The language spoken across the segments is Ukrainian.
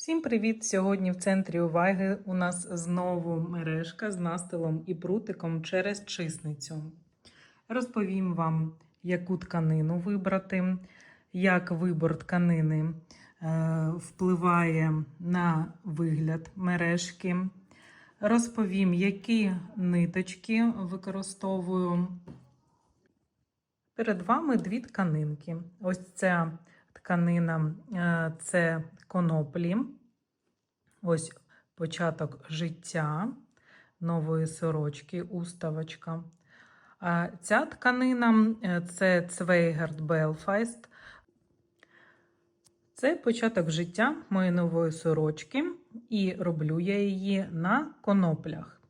Всім привіт! Сьогодні в центрі уваги у нас знову мережка з настилом і прутиком через чисницю. Розповім вам, яку тканину вибрати, як вибор тканини е, впливає на вигляд мережки. Розповім, які ниточки використовую. Перед вами дві тканинки. Ось ця тканина е, це коноплі. Ось початок життя нової сорочки, уставочка. Ця тканина е, це Цвейгард Белфайст. Це початок життя моєї нової сорочки, і роблю я її на коноплях.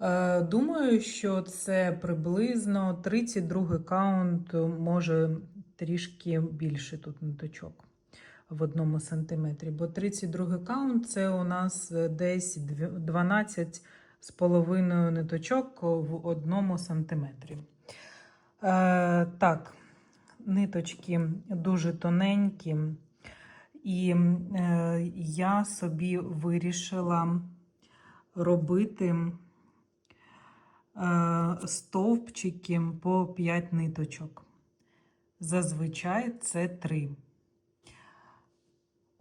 Е, Думаю, що це приблизно 32 каунт, може трішки більше тут ниточок в одному сантиметрі. Бо 32 каунт це у нас десь 12 з половиною ниточок в одному сантиметрі. Е, так, ниточки дуже тоненькі, і е, я собі вирішила робити е, стовпчики по 5 ниточок. Зазвичай це 3.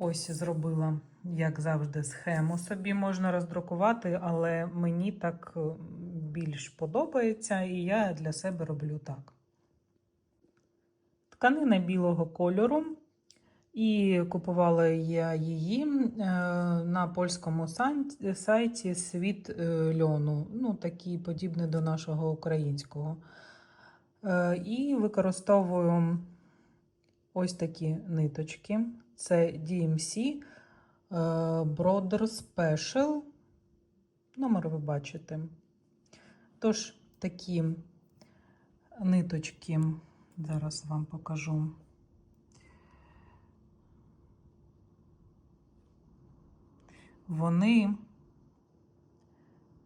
Ось зробила, як завжди, схему собі можна роздрукувати, але мені так е, більш подобається, і я для себе роблю так. Тканина білого кольору, і купувала я її е, на польському сайті Світ е, льону, ну, такий подібний до нашого українського. І використовую ось такі ниточки. Це DMC Brother Special. Номер ви бачите. Тож, такі ниточки, зараз вам покажу. Вони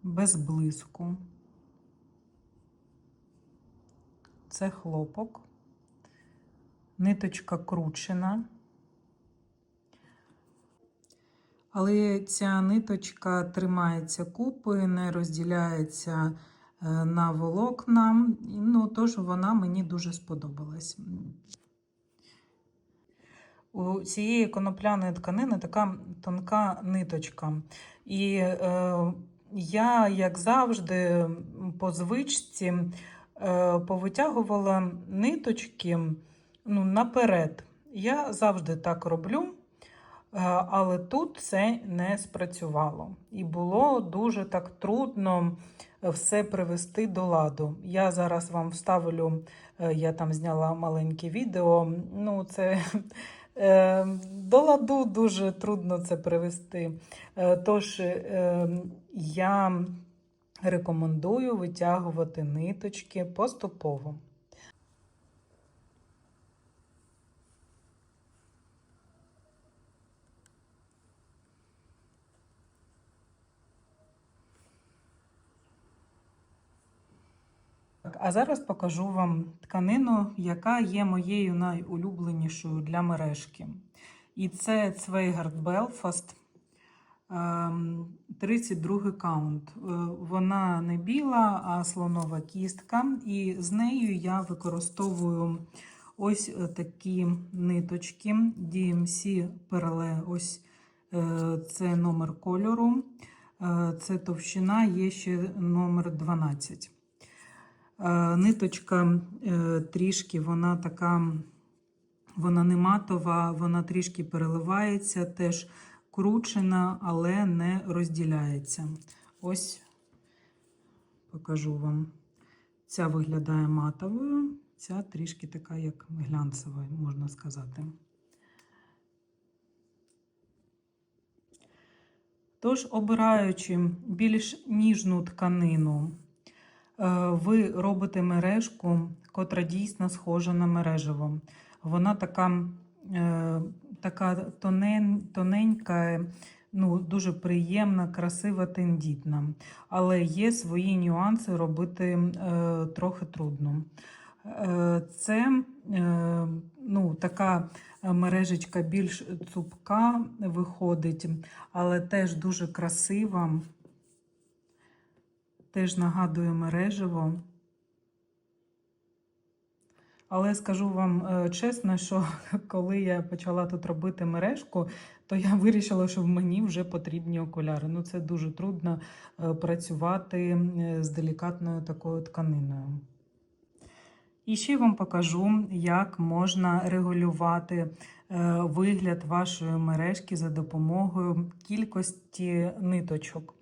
без блиску. Це хлопок, ниточка кручена. Але ця ниточка тримається купи, не розділяється е, на волокна, ну, тож вона мені дуже сподобалась. У цієї конопляної тканини така тонка ниточка. І е, я, як завжди, по звичці е, повитягувала ниточки ну, наперед. Я завжди так роблю. Е, але тут це не спрацювало. І було дуже так трудно все привести до ладу. Я зараз вам вставлю, е, я там зняла маленьке відео. Ну, це е, до ладу дуже трудно це привести. Тож я рекомендую витягувати ниточки поступово. А зараз покажу вам тканину, яка є моєю найулюбленішою для мережки. І це Цвейгард Белфаст 32 каунт. Е, вона не біла, а слонова кістка. І з нею я використовую ось такі ниточки DMC Perle. Ось е, це номер кольору. Е, це товщина, є ще номер 12. Ниточка е, трішки вона така, вона не матова, вона трішки переливається, теж кручена, але не розділяється. Ось покажу вам. Ця виглядає матовою, ця трішки така, як глянцева, можна сказати. Тож, обираючи більш ніжну тканину, Е, ви робите мережку, котра дійсно схожа на мережево. Вона така е, така тонен, тоненька, ну, дуже приємна, красива, тендітна. Але є свої нюанси робити е, трохи трудно. Це ну, така е, мережечка більш цупка виходить, але теж дуже красива. Теж нагадує мережево. Але скажу вам е, чесно, що коли я почала тут робити мережку, то я вирішила, що в мені вже потрібні окуляри. Ну, це дуже трудно е, працювати з делікатною такою тканиною. І ще вам покажу, як можна регулювати е, вигляд вашої мережки за допомогою кількості ниточок.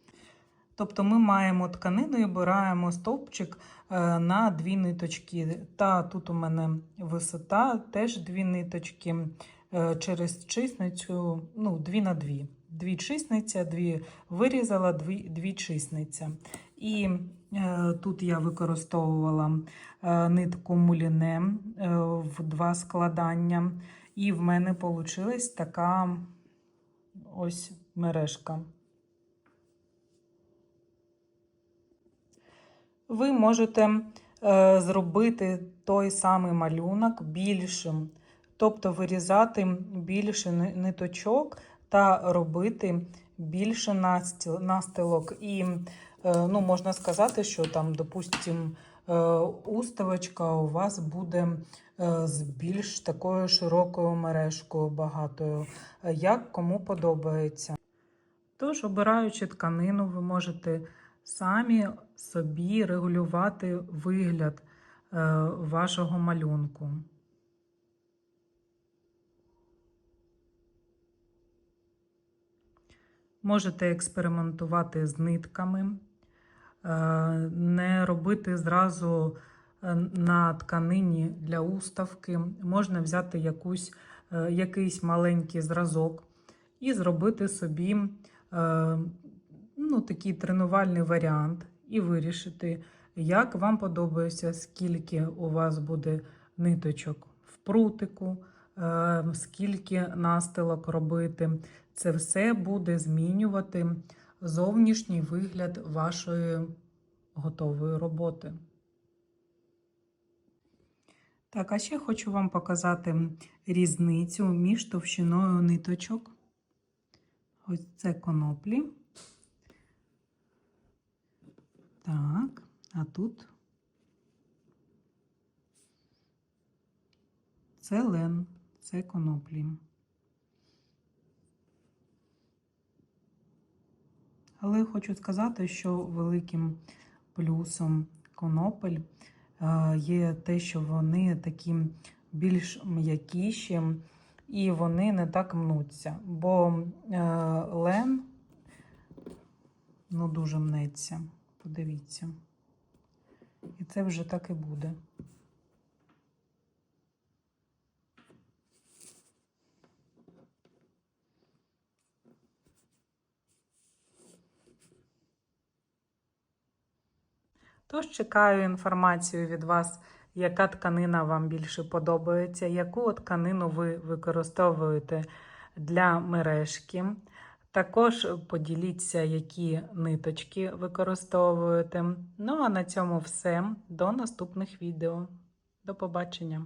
Тобто ми маємо тканину і обираємо стовпчик е, на дві ниточки. Та тут у мене висота, теж дві ниточки е, через чисницю, ну, дві на дві. Дві чисниця, дві вирізала, дві, дві чисниця. І е, тут я використовувала е, нитку муліне е, в два складання. І в мене вийшла така ось мережка. Ви можете е, зробити той самий малюнок більшим, тобто вирізати більше ниточок та робити більше настилок. І е, ну, можна сказати, що там, допустимо, е, уставочка у вас буде з більш такою широкою мережкою багатою, як кому подобається. Тож, обираючи тканину, ви можете самі собі регулювати вигляд е, вашого малюнку. Можете експериментувати з нитками, е, не робити зразу е, на тканині для уставки. Можна взяти якусь, якийсь маленький зразок і зробити собі ну, такий тренувальний варіант і вирішити, як вам подобається, скільки у вас буде ниточок в прутику, е, скільки настилок робити. Це все буде змінювати зовнішній вигляд вашої готової роботи. Так, а ще хочу вам показати різницю між товщиною ниточок. Ось це коноплі. Так, а тут це лен, це коноплі. Але хочу сказати, що великим плюсом конопель е, є те, що вони такі більш м'якіші і вони не так мнуться. Бо е, лен ну, дуже мнеться. Подивіться. І це вже так і буде. Тож чекаю інформацію від вас, яка тканина вам більше подобається, яку тканину ви використовуєте для мережки. Також поділіться, які ниточки використовуєте. Ну а на цьому все. До наступних відео. До побачення!